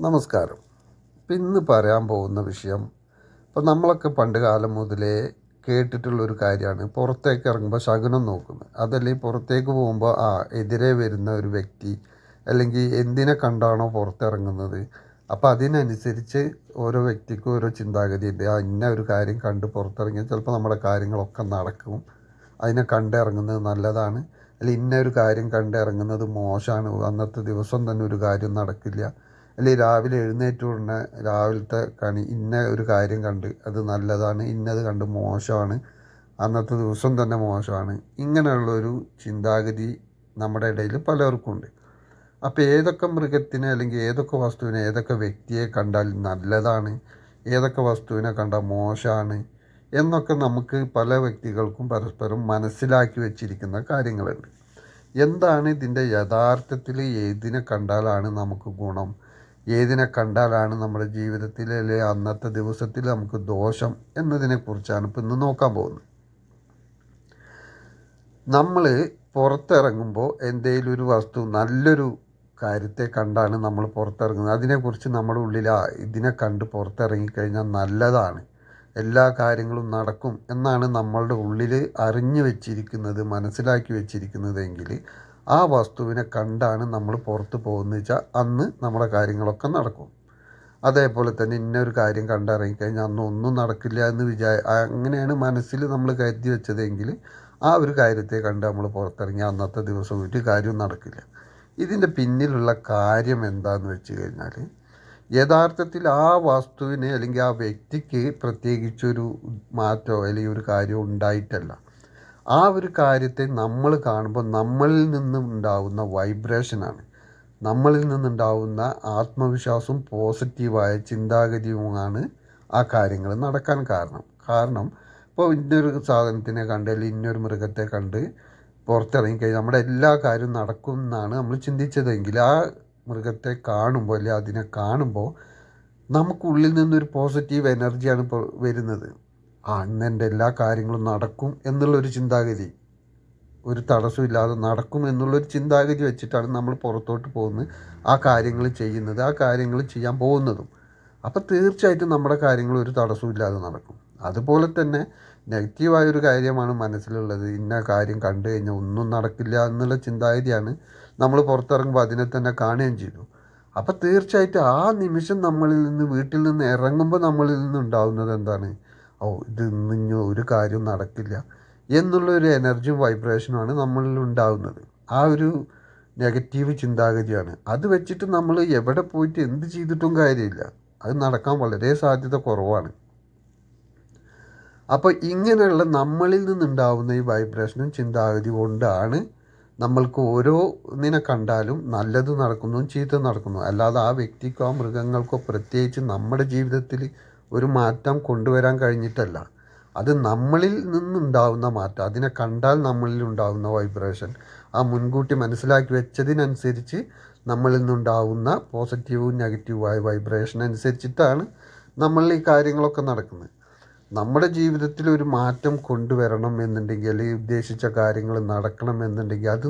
നമസ്കാരം. ഇപ്പം ഇന്ന് പറയാൻ പോകുന്ന വിഷയം ഇപ്പം നമ്മളൊക്കെ പണ്ട് കാലം മുതലേ കേട്ടിട്ടുള്ളൊരു കാര്യമാണ്. പുറത്തേക്ക് ഇറങ്ങുമ്പോൾ ശകുനം നോക്കുന്നത്. അതല്ലെങ്കിൽ പുറത്തേക്ക് പോകുമ്പോൾ ആ എതിരെ വരുന്ന ഒരു വ്യക്തി അല്ലെങ്കിൽ എന്തിനെ കണ്ടാണോ പുറത്തിറങ്ങുന്നത്? അപ്പോൾ അതിനനുസരിച്ച് ഓരോ വ്യക്തിക്കും ഓരോ ചിന്താഗതി ഉണ്ട് ആ ഇന്ന ഒരു കാര്യം കണ്ട് പുറത്തിറങ്ങിയാൽ ചിലപ്പോൾ നമ്മുടെ കാര്യങ്ങളൊക്കെ നടക്കും. അതിനെ കണ്ടിറങ്ങുന്നത് നല്ലതാണ്. അല്ലെങ്കിൽ ഇന്ന ഒരു കാര്യം കണ്ടിറങ്ങുന്നത് മോശമാണ്. അന്നത്തെ ദിവസം തന്നെ ഒരു കാര്യം നടക്കില്ല. അല്ലെങ്കിൽ രാവിലെ എഴുന്നേറ്റ് ഉടനെ രാവിലത്തെ കണി ഇന്ന ഒരു കാര്യം കണ്ട് അത് നല്ലതാണ് ഇന്നത് കണ്ട് മോശമാണ് അന്നത്തെ ദിവസം തന്നെ മോശമാണ് ഇങ്ങനെയുള്ളൊരു ചിന്താഗതി നമ്മുടെ ഇടയിൽ പലർക്കും ഉണ്ട്. അപ്പോൾ ഏതൊക്കെ മൃഗത്തിനെ അല്ലെങ്കിൽ ഏതൊക്കെ വസ്തുവിനെ ഏതൊക്കെ വ്യക്തിയെ കണ്ടാൽ നല്ലതാണ് ഏതൊക്കെ വസ്തുവിനെ കണ്ടാൽ മോശമാണ് എന്നൊക്കെ നമുക്ക് പല വ്യക്തികൾക്കും പരസ്പരം മനസ്സിലാക്കി വെച്ചിരിക്കുന്ന കാര്യങ്ങളുണ്ട്. എന്താണ് ഇതിന്റെ യഥാർത്ഥത്തിൽ ഏതിനെ കണ്ടാലാണ് നമുക്ക് ഗുണം? ഏതിനെ കണ്ടാലാണ് നമ്മുടെ ജീവിതത്തിൽ അല്ലെ അന്നത്തെ ദിവസത്തിൽ നമുക്ക് ദോഷം എന്നതിനെക്കുറിച്ചാണ് ഇപ്പം ഇന്ന് നോക്കാൻ പോകുന്നത്. നമ്മൾ പുറത്തിറങ്ങുമ്പോൾ എന്തെങ്കിലും ഒരു വസ്തു നല്ലൊരു കാര്യത്തെ കണ്ടാണ് നമ്മൾ പുറത്തിറങ്ങുന്നത്. അതിനെക്കുറിച്ച് നമ്മുടെ ഉള്ളിൽ ഇതിനെ കണ്ട് പുറത്തിറങ്ങിക്കഴിഞ്ഞാൽ നല്ലതാണ്. എല്ലാ കാര്യങ്ങളും നടക്കും എന്നാണ് നമ്മളുടെ ഉള്ളിൽ അറിഞ്ഞു വെച്ചിരിക്കുന്നത് മനസ്സിലാക്കി വെച്ചിരിക്കുന്നതെങ്കിൽ ആ വസ്തുവിനെ കണ്ടാണ് നമ്മൾ പുറത്ത് പോകുന്നത് വെച്ചാൽ അന്ന് നമ്മുടെ കാര്യങ്ങളൊക്കെ നടക്കും. അതേപോലെ തന്നെ ഇന്നൊരു കാര്യം കണ്ടിറങ്ങിക്കഴിഞ്ഞാൽ അന്ന് ഒന്നും നടക്കില്ല എന്ന് വിചാ അങ്ങനെയാണ് മനസ്സിൽ നമ്മൾ കരുതി വെച്ചതെങ്കിൽ ആ ഒരു കാര്യത്തെ കണ്ട് നമ്മൾ പുറത്തിറങ്ങി അന്നത്തെ ദിവസം ഒരു കാര്യവും നടക്കില്ല. ഇതിന്റെ പിന്നിലുള്ള കാര്യം എന്താണെന്ന് വെച്ച് കഴിഞ്ഞാൽ യഥാർത്ഥത്തിൽ ആ വസ്തുവിന് അല്ലെങ്കിൽ ആ വ്യക്തിക്ക് പ്രത്യേകിച്ചൊരു മാറ്റമോ അല്ലെങ്കിൽ ഒരു കാര്യമോ ഉണ്ടായിട്ടല്ല. ആ ഒരു കാര്യത്തെ നമ്മൾ കാണുമ്പോൾ നമ്മളിൽ നിന്നും ഉണ്ടാവുന്ന വൈബ്രേഷനാണ് നമ്മളിൽ നിന്നുണ്ടാവുന്ന ആത്മവിശ്വാസവും പോസിറ്റീവായ ചിന്താഗതിയുമാണ് ആ കാര്യങ്ങൾ നടക്കാൻ കാരണം. കാരണം ഇപ്പോൾ ഇന്നൊരു സാധനത്തിനെ കണ്ട് അല്ലെങ്കിൽ ഇന്നൊരു മൃഗത്തെ കണ്ട് പുറത്തിറങ്ങിക്കഴിഞ്ഞാൽ നമ്മുടെ എല്ലാ കാര്യവും നടക്കും എന്നാണ് നമ്മൾ ചിന്തിച്ചതെങ്കിൽ ആ മൃഗത്തെ കാണുമ്പോൾ അല്ലെങ്കിൽ അതിനെ കാണുമ്പോൾ നമുക്കുള്ളിൽ നിന്നൊരു പോസിറ്റീവ് എനർജിയാണ് വരുന്നത്. ആ എല്ലാ കാര്യങ്ങളും നടക്കും എന്നുള്ളൊരു ചിന്താഗതി. ഒരു തടസ്സമില്ലാതെ നടക്കും എന്നുള്ളൊരു ചിന്താഗതി വെച്ചിട്ടാണ് നമ്മൾ പുറത്തോട്ട് പോകുന്നത് ആ കാര്യങ്ങൾ ചെയ്യുന്നത് ആ കാര്യങ്ങൾ ചെയ്യാൻ പോകുന്നതും. അപ്പോൾ തീർച്ചയായിട്ടും നമ്മുടെ കാര്യങ്ങൾ ഒരു തടസ്സമില്ലാതെ നടക്കും. അതുപോലെ തന്നെ നെഗറ്റീവായൊരു കാര്യമാണ് മനസ്സിലുള്ളത്. ഇന്ന കാര്യം കണ്ടു കഴിഞ്ഞാൽ ഒന്നും നടക്കില്ല എന്നുള്ള ചിന്താഗതിയാണ് നമ്മൾ പുറത്തിറങ്ങുമ്പോൾ അതിനെ തന്നെ കാണുകയും ചെയ്തു. അപ്പോൾ തീർച്ചയായിട്ടും ആ നിമിഷം നമ്മളിൽ നിന്ന് വീട്ടിൽ നിന്ന് ഇറങ്ങുമ്പോൾ നമ്മളിൽ നിന്ന് ഉണ്ടാവുന്നത് എന്താണ്? ഓ ഇത് ഇന്നിഞ്ഞോ ഒരു കാര്യം നടക്കില്ല എന്നുള്ള ഒരു എനർജിയും വൈബ്രേഷനുമാണ് നമ്മളിൽ ഉണ്ടാകുന്നത് ആ ഒരു നെഗറ്റീവ് ചിന്താഗതിയാണ്. അത് വെച്ചിട്ട് നമ്മൾ എവിടെ പോയിട്ട് എന്ത് ചെയ്തിട്ടും കാര്യമില്ല. അത് നടക്കാൻ വളരെ സാധ്യത കുറവാണ്. അപ്പോൾ ഇങ്ങനെയുള്ള നമ്മളിൽ നിന്നുണ്ടാവുന്ന ഈ വൈബ്രേഷനും ചിന്താഗതി കൊണ്ടാണ് നമ്മൾക്ക് ഓരോന്നിനെ കണ്ടാലും നല്ലത് നടക്കുന്നു ചീത്ത നടക്കുന്നു. അല്ലാതെ ആ വ്യക്തിക്കോ മൃഗങ്ങൾക്കോ പ്രത്യേകിച്ച് നമ്മുടെ ജീവിതത്തിൽ ഒരു മാറ്റം കൊണ്ടുവരാൻ കഴിഞ്ഞിട്ടല്ല. അത് നമ്മളിൽ നിന്നുണ്ടാവുന്ന മാറ്റം. അതിനെ കണ്ടാൽ നമ്മളിൽ ഉണ്ടാവുന്ന വൈബ്രേഷൻ ആ മുൻകൂട്ടി മനസ്സിലാക്കി വെച്ചതിനനുസരിച്ച് നമ്മളിൽ നിന്നുണ്ടാവുന്ന പോസിറ്റീവും നെഗറ്റീവുമായ വൈബ്രേഷൻ അനുസരിച്ചിട്ടാണ് നമ്മളിൽ ഈ കാര്യങ്ങളൊക്കെ നടക്കുന്നത്. നമ്മുടെ ജീവിതത്തിൽ ഒരു മാറ്റം കൊണ്ടുവരണം എന്നുണ്ടെങ്കിൽ അല്ലെങ്കിൽ ഉദ്ദേശിച്ച കാര്യങ്ങൾ നടക്കണം എന്നുണ്ടെങ്കിൽ അത്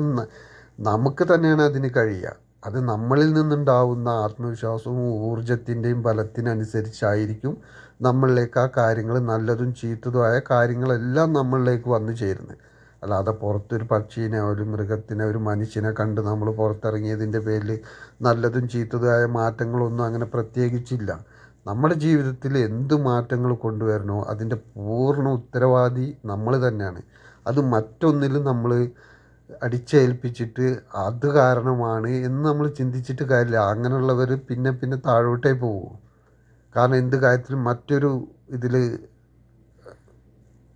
നമുക്ക് തന്നെയാണ് അതിന് കഴിയുക. അത് നമ്മളിൽ നിന്നുണ്ടാവുന്ന ആത്മവിശ്വാസവും ഊർജത്തിന്റെയും ബലത്തിനനുസരിച്ചായിരിക്കും നമ്മളിലേക്ക് ആ കാര്യങ്ങൾ നല്ലതും ചീത്തതുമായ കാര്യങ്ങളെല്ലാം നമ്മളിലേക്ക് വന്നു ചേരുന്നത്. അല്ലാതെ പുറത്തൊരു പക്ഷീനെ ഒരു മൃഗത്തിനെ ഒരു മനുഷ്യനെ കണ്ട് നമ്മൾ പുറത്തിറങ്ങിയതിന്റെ പേരിൽ നല്ലതും ചീത്തതുമായ മാറ്റങ്ങളൊന്നും അങ്ങനെ പ്രത്യേകിച്ചില്ല. നമ്മുടെ ജീവിതത്തിൽ എന്ത് മാറ്റങ്ങൾ കൊണ്ടുവരണോ അതിന്റെ പൂർണ ഉത്തരവാദി നമ്മൾ തന്നെയാണ്. അത് മറ്റൊന്നിലും നമ്മൾ അടിച്ചേൽപ്പിച്ചിട്ട് അത് കാരണമാണ് എന്ന് നമ്മൾ ചിന്തിച്ചിട്ട് കാര്യമില്ല. അങ്ങനെയുള്ളവർ പിന്നെ പിന്നെ താഴോട്ടേ പോകും കാരണം എന്ത് കാര്യത്തിലും മറ്റൊരു ഇതിൽ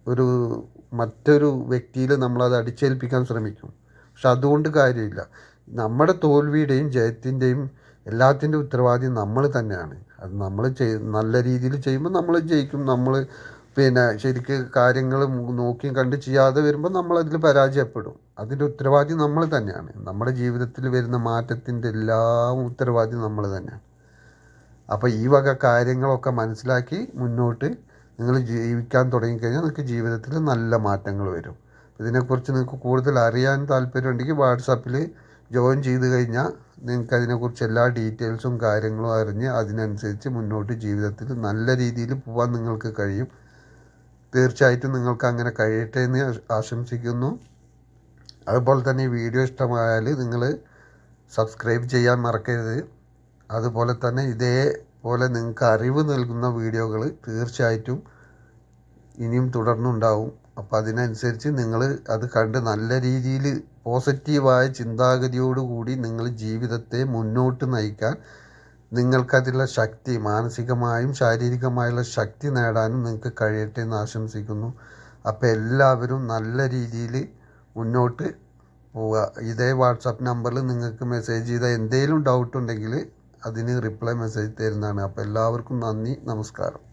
ഒരു മറ്റൊരു വ്യക്തിയിൽ നമ്മളത് അടിച്ചേൽപ്പിക്കാൻ ശ്രമിക്കും. പക്ഷെ അതുകൊണ്ട് കാര്യമില്ല. നമ്മുടെ തോൽവിയുടെയും ജയത്തിന്റെയും എല്ലാത്തിന്റെ ഉത്തരവാദി നമ്മൾ തന്നെയാണ്. അത് നമ്മൾ ചെയ് നല്ല രീതിയിൽ ചെയ്യുമ്പോൾ നമ്മൾ ജയിക്കും. നമ്മൾ പിന്നെ ശരിക്ക് കാര്യങ്ങൾ നോക്കിയും കണ്ട് ചെയ്യാതെ വരുമ്പോൾ നമ്മളതിൽ പരാജയപ്പെടും. അതിന്റെ ഉത്തരവാദി നമ്മൾ തന്നെയാണ്. നമ്മുടെ ജീവിതത്തിൽ വരുന്ന മാറ്റത്തിന്റെ എല്ലാ ഉത്തരവാദി നമ്മൾ തന്നെയാണ്. അപ്പോൾ ഈ വക കാര്യങ്ങളൊക്കെ മനസ്സിലാക്കി മുന്നോട്ട് നിങ്ങൾ ജീവിക്കാൻ തുടങ്ങിക്കഴിഞ്ഞാൽ നിങ്ങൾക്ക് ജീവിതത്തിൽ നല്ല മാറ്റങ്ങൾ വരും. ഇതിനെക്കുറിച്ച് നിങ്ങൾക്ക് കൂടുതൽ അറിയാൻ താല്പര്യമുണ്ടെങ്കിൽ വാട്സാപ്പിൽ ജോയിൻ ചെയ്ത് കഴിഞ്ഞാൽ നിങ്ങൾക്ക് അതിനെക്കുറിച്ച് എല്ലാ ഡീറ്റെയിൽസും കാര്യങ്ങളും അറിഞ്ഞ് അതിനനുസരിച്ച് മുന്നോട്ട് ജീവിതത്തിൽ നല്ല രീതിയിൽ പോകാൻ നിങ്ങൾക്ക് കഴിയും. തീർച്ചയായിട്ടും നിങ്ങൾക്ക് അങ്ങനെ കഴിയട്ടെ എന്ന് ആശംസിക്കുന്നു. അതുപോലെ തന്നെ ഈ വീഡിയോ ഇഷ്ടമായാൽ നിങ്ങൾ സബ്സ്ക്രൈബ് ചെയ്യാൻ മറക്കരുത്. അതുപോലെ തന്നെ ഇതേപോലെ നിങ്ങൾക്ക് അറിവ് നൽകുന്ന വീഡിയോകൾ തീർച്ചയായിട്ടും ഇനിയും തുടർന്നുണ്ടാവും. അപ്പോൾ അതിനനുസരിച്ച് നിങ്ങൾ അത് കണ്ട് നല്ല രീതിയിൽ പോസിറ്റീവായ ചിന്താഗതിയോടുകൂടി നിങ്ങൾ ജീവിതത്തെ മുന്നോട്ട് നയിക്കാൻ നിങ്ങൾക്കതിലുള്ള ശക്തി മാനസികമായും ശാരീരികമായുള്ള ശക്തി നേടാനും നിങ്ങൾക്ക് കഴിയട്ടെ എന്ന് ആശംസിക്കുന്നു. അപ്പോൾ എല്ലാവരും നല്ല രീതിയിൽ മുന്നോട്ട് പോവുക. ഇതേ വാട്സപ്പ് നമ്പറിൽ നിങ്ങൾക്ക് മെസ്സേജ് ചെയ്താൽ എന്തെങ്കിലും ഡൗട്ട് ഉണ്ടെങ്കിൽ അതിന് റിപ്ലൈ മെസ്സേജ് തരുന്നതാണ്. അപ്പോൾ എല്ലാവർക്കും നന്ദി നമസ്കാരം.